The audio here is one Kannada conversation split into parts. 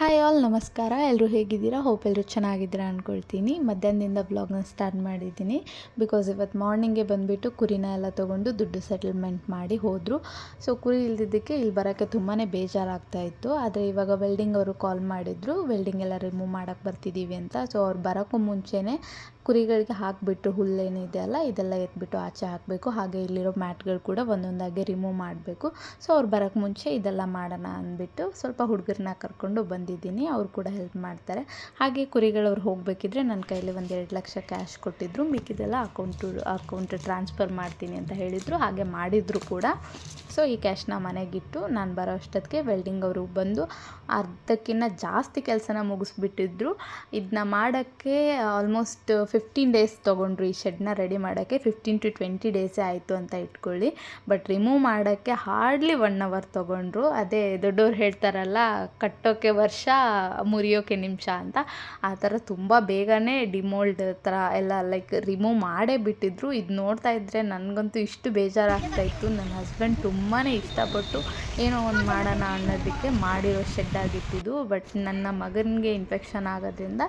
ಹಾಯ್ ಆಲ್ ನಮಸ್ಕಾರ. ಎಲ್ಲರೂ ಹೇಗಿದ್ದೀರಾ? ಹೋಪ್ ಎಲ್ಲರೂ ಚೆನ್ನಾಗಿದ್ದೀರಾ ಅಂದ್ಕೊಳ್ತೀನಿ ಮಧ್ಯಾಹ್ನದಿಂದ ಬ್ಲಾಗ್ನ ಸ್ಟಾರ್ಟ್ ಮಾಡಿದ್ದೀನಿ. ಬಿಕಾಸ್ ಇವತ್ತು ಮಾರ್ನಿಂಗೇ ಬಂದುಬಿಟ್ಟು ಕುರಿನ ಎಲ್ಲ ತೊಗೊಂಡು ದುಡ್ಡು ಸೆಟಲ್ಮೆಂಟ್ ಮಾಡಿ ಹೋದರು. ಸೊ ಕುರಿ ಇಲ್ದಿದ್ದಕ್ಕೆ ಇಲ್ಲಿ ಬರೋಕ್ಕೆ ತುಂಬಾ ಬೇಜಾರಾಗ್ತಾ ಇತ್ತು. ಆದರೆ ಇವಾಗ ವೆಲ್ಡಿಂಗ್ ಅವರು ಕಾಲ್ ಮಾಡಿದರು. ವೆಲ್ಡಿಂಗ್ ಎಲ್ಲ ರಿಮೂವ್ ಮಾಡೋಕ್ಕೆ ಬರ್ತಿದ್ದೀವಿ ಅಂತ. ಸೊ ಅವ್ರು ಬರೋಕ್ಕೂ ಮುಂಚೆನೇ ಕುರಿಗಳಿಗೆ ಹಾಕಿಬಿಟ್ಟು ಹುಲ್ಲೇನಿದೆ ಅಲ್ಲ, ಇದೆಲ್ಲ ಎತ್ಬಿಟ್ಟು ಆಚೆ ಹಾಕಬೇಕು. ಹಾಗೆ ಇಲ್ಲಿರೋ ಮ್ಯಾಟ್ಗಳು ಕೂಡ ಒಂದೊಂದಾಗಿ ರಿಮೂವ್ ಮಾಡಬೇಕು. ಸೊ ಅವ್ರು ಬರೋಕ್ಕೆ ಮುಂಚೆ ಇದೆಲ್ಲ ಮಾಡೋಣ ಅಂದ್ಬಿಟ್ಟು ಸ್ವಲ್ಪ ಹುಡುಗರನ್ನ ಕರ್ಕೊಂಡು ಬಂದಿದ್ದೀನಿ ಅವ್ರು ಕೂಡ ಹೆಲ್ಪ್ ಮಾಡ್ತಾರೆ. ಹಾಗೆ ಕುರಿಗಳವ್ರು ಹೋಗಬೇಕಿದ್ರೆ ನನ್ನ ಕೈಲಿ ಒಂದು ಎರಡು ಲಕ್ಷ ಕ್ಯಾಶ್ ಕೊಟ್ಟಿದ್ದರು ಮಿಕ್ಕಿದೆಲ್ಲ ಅಕೌಂಟು ಅಕೌಂಟ್ ಟ್ರಾನ್ಸ್ಫರ್ ಮಾಡ್ತೀನಿ ಅಂತ ಹೇಳಿದರು, ಹಾಗೆ ಮಾಡಿದರು ಕೂಡ. ಸೊ ಈ ಕ್ಯಾಶ್ನ ಮನೆಗಿಟ್ಟು ನಾನು ಬರೋ ಅಷ್ಟೊತ್ತಿಗೆ ವೆಲ್ಡಿಂಗ್ ಅವರು ಬಂದು ಅರ್ಧಕ್ಕಿಂತ ಜಾಸ್ತಿ ಕೆಲಸನ ಮುಗಿಸ್ಬಿಟ್ಟಿದ್ರು. ಇದನ್ನ ಮಾಡೋಕ್ಕೆ ಆಲ್ಮೋಸ್ಟ್ ಫಿಫ್ಟೀನ್ ಡೇಸ್ ತೊಗೊಂಡ್ರು, ಈ ಶೆಡ್ನ ರೆಡಿ ಮಾಡೋಕ್ಕೆ ಫಿಫ್ಟೀನ್ ಟು ಟ್ವೆಂಟಿ ಡೇಸೇ ಆಯಿತು ಅಂತ ಇಟ್ಕೊಳ್ಳಿ. ಬಟ್ ರಿಮೂವ್ ಮಾಡೋಕ್ಕೆ ಹಾರ್ಡ್ಲಿ ಒನ್ ಅವರ್ ತೊಗೊಂಡ್ರು. ಅದೇ ದೊಡ್ಡವ್ರು ಹೇಳ್ತಾರಲ್ಲ ಕಟ್ಟೋಕ್ಕೆ ವರ್ಷ ಮುರಿಯೋಕ್ಕೆ ನಿಮಿಷ ಅಂತ. ಆ ಥರ ತುಂಬ ಬೇಗನೆ ಡಿಮೋಲ್ಡ್ ಥರ ಎಲ್ಲ ಲೈಕ್ ರಿಮೂವ್ ಮಾಡೇ ಬಿಟ್ಟಿದ್ರು. ಇದು ನೋಡ್ತಾ ಇದ್ದರೆ ನನಗಂತೂ ಇಷ್ಟು ಬೇಜಾರಾಗ್ತಾ ಇತ್ತು. ನನ್ನ ಹಸ್ಬೆಂಡ್ ತುಂಬಾ ಇಷ್ಟಪಟ್ಟು ಏನೋ ಒಂದು ಮಾಡೋಣ ಅನ್ನೋದಕ್ಕೆ ಮಾಡಿರೋ ಶೆಡ್ ಆಗಿತ್ತಿದ್ದು ಬಟ್ ನನ್ನ ಮಗನಿಗೆ ಇನ್ಫೆಕ್ಷನ್ ಆಗೋದ್ರಿಂದ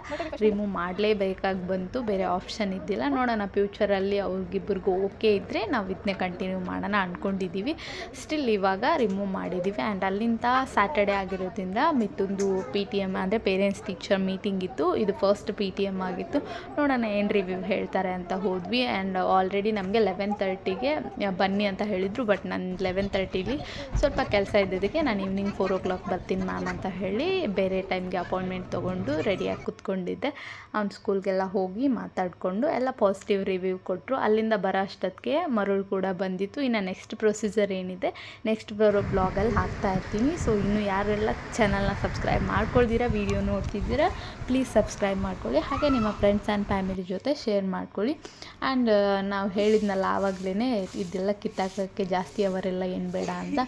ರಿಮೂವ್ ಮಾಡಲೇಬೇಕಾಗಿ ಬಂತು. ಬೇರೆ ಆಪ್ಷನ್ ಇದ್ದಿಲ್ಲ. ನೋಡೋಣ ಫ್ಯೂಚರಲ್ಲಿ ಅವ್ರಿಗಿಬ್ಬರಿಗೂ ಓಕೆ ಇದ್ದರೆ ನಾವು ಇದನ್ನೇ ಕಂಟಿನ್ಯೂ ಮಾಡೋಣ ಅಂದ್ಕೊಂಡಿದ್ದೀವಿ ಸ್ಟಿಲ್ ಇವಾಗ ರಿಮೂವ್ ಮಾಡಿದ್ದೀವಿ ಆ್ಯಂಡ್ ಅಲ್ಲಿಂದ ಸ್ಯಾಟರ್ಡೆ ಆಗಿರೋದ್ರಿಂದ ಮಿತ್ತೊಂದು ಪಿ ಟಿ ಎಂ ಅಂದರೆ ಪೇರೆಂಟ್ಸ್ ಟೀಚರ್ ಮೀಟಿಂಗ್ ಇತ್ತು. ಇದು ಫಸ್ಟ್ ಪಿ ಟಿ ಎಂ ಆಗಿತ್ತು. ನೋಡೋಣ ಏನು ರಿವ್ಯೂ ಹೇಳ್ತಾರೆ ಅಂತ ಹೋದ್ವಿ. ಆ್ಯಂಡ್ ಆಲ್ರೆಡಿ ನಮಗೆ ಲೆವೆನ್ ತರ್ಟಿಗೆ ಬನ್ನಿ ಅಂತ ಹೇಳಿದರು. ಬಟ್ ನಾನು ಲೆವೆನ್ ತರ್ಟಿಲಿ ಸ್ವಲ್ಪ ಕೆಲಸ ಇದ್ದಿದ್ದಕ್ಕೆ ನಾನು ಈವ್ನಿಂಗ್ ಫೋರ್ ಓ ಕ್ಲಾಕ್ ಬರ್ತೀನಿ ಮ್ಯಾಮ್ ಅಂತ ಹೇಳಿ ಬೇರೆ ಟೈಮ್ಗೆ ಅಪಾಯಿಂಟ್ಮೆಂಟ್ ತೊಗೊಂಡು ರೆಡಿಯಾಗಿ ಕೂತ್ಕೊಂಡಿದ್ದೆ. ಅವ್ನು ಸ್ಕೂಲ್ಗೆಲ್ಲ ಹೋಗಿ ಮಾತಾಡಿಕೊಂಡು ಎಲ್ಲ ಪಾಸಿಟಿವ್ ರಿವ್ಯೂ ಕೊಟ್ಟರು ಅಲ್ಲಿಂದ ಬರೋ ಅಷ್ಟೊತ್ತಿಗೆ ಮರುಳು ಕೂಡ ಬಂದಿತ್ತು. ಇನ್ನು ನೆಕ್ಸ್ಟ್ ಪ್ರೊಸೀಜರ್ ಏನಿದೆ ನೆಕ್ಸ್ಟ್ ಬರೋ ಬ್ಲಾಗಲ್ಲಿ ಹಾಕ್ತಾ ಇರ್ತೀನಿ. ಸೊ ಇನ್ನು ಯಾರೆಲ್ಲ ಚಾನಲ್ನ ಸಬ್ಸ್ಕ್ರೈಬ್ ಮಾಡ್ಕೊಳ್ದಿರ, ವೀಡಿಯೋ ನೋಡ್ತಿದ್ದೀರಾ ಪ್ಲೀಸ್ ಸಬ್ಸ್ಕ್ರೈಬ್ ಮಾಡ್ಕೊಳ್ಳಿ. ಹಾಗೆ ನಿಮ್ಮ ಫ್ರೆಂಡ್ಸ್ ಆ್ಯಂಡ್ ಫ್ಯಾಮಿಲಿ ಜೊತೆ ಶೇರ್ ಮಾಡ್ಕೊಳ್ಳಿ. ಆ್ಯಂಡ್ ನಾವು ಹೇಳಿದ್ನಲ್ಲ ಆವಾಗಲೇ ಇದೆಲ್ಲ ಕಿತ್ತಾಕೋಕ್ಕೆ ಜಾಸ್ತಿ ಅವರೆಲ್ಲ ಏನು ಬೇಡ ಅಂತ.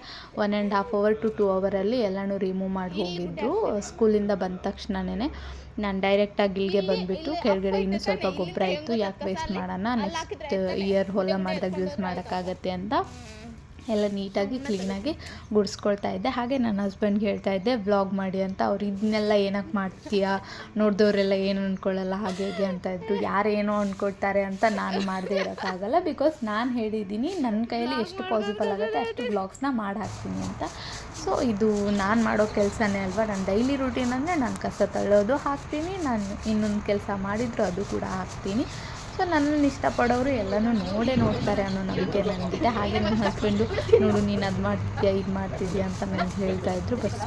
One and half hour to two ಅವರಲ್ಲಿ ಎಲ್ಲನೂ ರಿಮೂವ್ ಮಾಡಿ ಹೋಗಿದ್ದರು ಸ್ಕೂಲಿಂದ ಬಂದ ತಕ್ಷಣನೇ ನಾನು ಡೈರೆಕ್ಟಾಗಿ ಇಲ್ಲಿಗೆ ಬಂದುಬಿಟ್ಟು ಕೆಳಗಡೆ ಇನ್ನೂ ಸ್ವಲ್ಪ ಗೊಬ್ಬರ ಇತ್ತು. ಯಾಕೆ ವೇಸ್ಟ್ ಮಾಡೋಣ? ನೆಕ್ಸ್ಟ್ ಇಯರ್ ಹೊಲ ಮಾಡಿದಾಗ ಯೂಸ್ ಮಾಡೋಕ್ಕಾಗತ್ತೆ ಅಂತ. ಎಲ್ಲ ನೀಟಾಗಿ ಕ್ಲೀನಾಗಿ ಗುಡಿಸ್ಕೊಳ್ತಾ ಇದ್ದೆ. ಹಾಗೆ ನನ್ನ ಹಸ್ಬೆಂಡ್ಗೆ ಹೇಳ್ತಾ ಇದ್ದೆ ವ್ಲಾಗ್ ಮಾಡಿ ಅಂತ. ಅವ್ರು ಇದನ್ನೆಲ್ಲ ಏನಕ್ಕೆ ಮಾಡ್ತೀಯಾ? ನೋಡಿದವರೆಲ್ಲ ಏನು ಅಂದ್ಕೊಳ್ಳಲ್ಲ ಹಾಗೆ ಹೀಗೆ ಅಂತ ಇದ್ರು. ಯಾರೇನೋ ಅಂದ್ಕೊಳ್ತಾರೆ ಅಂತ ನಾನು ಮಾಡದೇ ಇರೋಕ್ಕಾಗಲ್ಲ. ಬಿಕಾಸ್ ನಾನು ಹೇಳಿದ್ದೀನಿ ನನ್ನ ಕೈಯಲ್ಲಿ ಎಷ್ಟು ಪಾಸಿಬಲ್ ಆಗುತ್ತೆ ಅಷ್ಟು ವ್ಲಾಗ್ಸ್ನ ಮಾಡಿ ಹಾಕ್ತೀನಿ ಅಂತ. ಸೊ ಇದು ನಾನು ಮಾಡೋ ಕೆಲಸನೇ ಅಲ್ವಾ? ನಾನು ಡೈಲಿ ರೂಟೀನ್ ಅಂದರೆ ನಾನು ಕಸ ತಳ್ಳೋದು ಹಾಕ್ತೀನಿ. ನಾನು ಇನ್ನೊಂದು ಕೆಲಸ ಮಾಡಿದ್ರು ಅದು ಕೂಡ ಹಾಕ್ತೀನಿ. ಸೊ ನನ್ನನ್ನು ಇಷ್ಟಪಡೋರು ಎಲ್ಲನೂ ನೋಡೇ ನೋಡ್ತಾರೆ ಅನ್ನೋ ನಂಬಿಕೆ ನನಗಿದೆ. ಹಾಗೆ ನನ್ನ ಹಸ್ಬೆಂಡು ನೋಡು, ನೀನು ಅದು ಮಾಡ್ತಿದ್ಯಾ, ಇದು ಮಾಡ್ತಿದ್ಯಾ? ಅಂತ ನನಗೆ ಹೇಳ್ತಾ ಇದ್ರು. ಬಟ್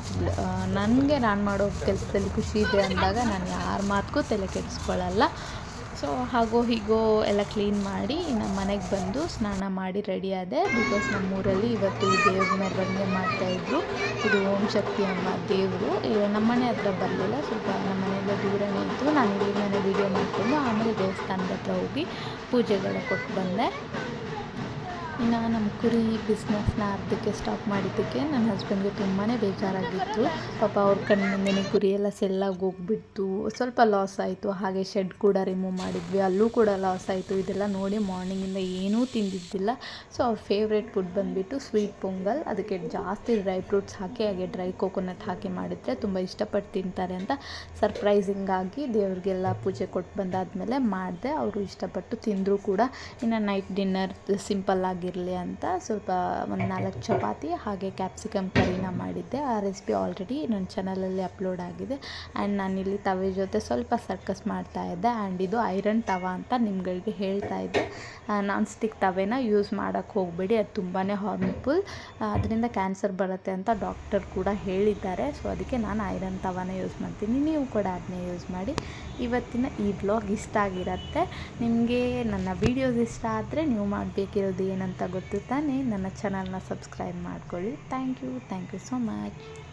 ನನಗೆ ನಾನು ಮಾಡೋ ಕೆಲಸದಲ್ಲಿ ಖುಷಿ ಇದೆ ಅಂದಾಗ ನಾನು ಯಾರ ಮಾತಿಗೂ ತಲೆ ಕೆಡಿಸ್ಕೊಳ್ಳಲ್ಲ ಸೊ ಹಾಗೋ ಹೀಗೋ ಎಲ್ಲ ಕ್ಲೀನ್ ಮಾಡಿ ನಮ್ಮ ಮನೆಗೆ ಬಂದು ಸ್ನಾನ ಮಾಡಿ ರೆಡಿ ಆದೆ. ಬಿಕಾಸ್ ನಮ್ಮೂರಲ್ಲಿ ಇವತ್ತು ದೇವ್ರ ಮೆರವಣಿಗೆ ಮಾಡ್ತಾಯಿದ್ರು ಇದು ಓಂ ಶಕ್ತಿ ಅಮ್ಮ ದೇವರು. ನಮ್ಮ ಮನೆ ಹತ್ರ ಬರಲಿಲ್ಲ. ಸ್ವಲ್ಪ ನಮ್ಮ ಮನೆಯಿಂದ ದೂರನೇ ಇತ್ತು ನಾನು ಇಲ್ಲಿ ಮನೆ ವೀಡಿಯೋ ಮಾಡಿಕೊಂಡು ಆಮೇಲೆ ದೇವಸ್ಥಾನದ ಹತ್ರ ಹೋಗಿ ಪೂಜೆಗಳ ಕೊಟ್ಟು ಬಂದೆ. ಇನ್ನು ನಮ್ಮ ಕುರಿ ಬಿಸ್ನೆಸ್ನ ಅರ್ಧಕ್ಕೆ ಸ್ಟಾಪ್ ಮಾಡಿದ್ದಕ್ಕೆ ನನ್ನ ಹಸ್ಬೆಂಡ್ಗೆ ತುಂಬಾ ಬೇಜಾರಾಗಿತ್ತು. ಪಾಪ ಅವ್ರ ಕಣ್ಣು ಮುಂದೆನೇ ಕುರಿ ಎಲ್ಲ ಸೆಲ್ಲಾಗಿ ಹೋಗ್ಬಿಟ್ಟು ಸ್ವಲ್ಪ ಲಾಸ್ ಆಯಿತು. ಹಾಗೆ ಶೆಡ್ ಕೂಡ ರಿಮೂವ್ ಮಾಡಿದ್ವಿ. ಅಲ್ಲೂ ಕೂಡ ಲಾಸ್ ಆಯಿತು. ಇದೆಲ್ಲ ನೋಡಿ ಮಾರ್ನಿಂಗಿಂದ ಏನೂ ತಿಂದಿದ್ದಿಲ್ಲ. ಸೊ ಅವ್ರ ಫೇವ್ರೇಟ್ ಫುಡ್ ಬಂದುಬಿಟ್ಟು ಸ್ವೀಟ್ ಪೊಂಗಲ್. ಅದಕ್ಕೆ ಜಾಸ್ತಿ ಡ್ರೈ ಫ್ರೂಟ್ಸ್ ಹಾಕಿ, ಹಾಗೆ ಡ್ರೈ ಕೋಕೋನಟ್ ಹಾಕಿ ಮಾಡಿದರೆ ತುಂಬ ಇಷ್ಟಪಟ್ಟು ತಿಂತಾರೆ ಅಂತ ಸರ್ಪ್ರೈಸಿಂಗಾಗಿ ದೇವ್ರಿಗೆಲ್ಲ ಪೂಜೆ ಕೊಟ್ಟು ಬಂದಾದಮೇಲೆ ಮಾಡಿದೆ. ಅವರು ಇಷ್ಟಪಟ್ಟು ತಿಂದರೂ ಕೂಡ. ಇನ್ನು ನೈಟ್ ಡಿನ್ನರ್ ಸಿಂಪಲ್ ಆಗಿ ಆಗಿರಲಿ ಅಂತ ಸ್ವಲ್ಪ ಒಂದು ನಾಲ್ಕು ಚಪಾತಿ ಹಾಗೆ ಕ್ಯಾಪ್ಸಿಕಮ್ ಕರಿನ ಮಾಡಿದ್ದೆ. ಆ ರೆಸಿಪಿ ಆಲ್ರೆಡಿ ನನ್ನ ಚಾನಲಲ್ಲಿ ಅಪ್ಲೋಡ್ ಆಗಿದೆ. ಆ್ಯಂಡ್ ನಾನಿಲ್ಲಿ ತವೆ ಜೊತೆ ಸ್ವಲ್ಪ ಸರ್ಕಸ್ ಮಾಡ್ತಾ ಇದ್ದೆ. ಆ್ಯಂಡ್ ಇದು ಐರನ್ ತವ ಅಂತ ನಿಮ್ಗಳಿಗೆ ಹೇಳ್ತಾ ಇದ್ದೆ. ನಾನ್ ಸ್ಟಿಕ್ ತವೆನ ಯೂಸ್ ಮಾಡೋಕ್ಕೆ ಹೋಗಬೇಡಿ. ಅದು ತುಂಬಾ ಹಾರ್ಮ್ಫುಲ್ ಅದರಿಂದ ಕ್ಯಾನ್ಸರ್ ಬರುತ್ತೆ ಅಂತ ಡಾಕ್ಟರ್ ಕೂಡ ಹೇಳಿದ್ದಾರೆ. ಸೊ ಅದಕ್ಕೆ ನಾನು ಐರನ್ ತವಾನ ಯೂಸ್ ಮಾಡ್ತೀನಿ. ನೀವು ಕೂಡ ಅದನ್ನೇ ಯೂಸ್ ಮಾಡಿ. ಇವತ್ತಿನ ಈ ಬ್ಲಾಗ್ ಇಷ್ಟ ಆಗಿರುತ್ತೆ. ನಿಮಗೆ ನನ್ನ ವೀಡಿಯೋಸ್ ಇಷ್ಟ ಆದರೆ ನೀವು ಮಾಡಬೇಕಿರೋದು ಏನಂತ ಗೊತ್ತು ತಾನೇ ನನ್ನ ಚಾನಲ್ನ ಸಬ್ಸ್ಕ್ರೈಬ್ ಮಾಡ್ಕೊಳ್ಳಿ. Thank you thank you so much.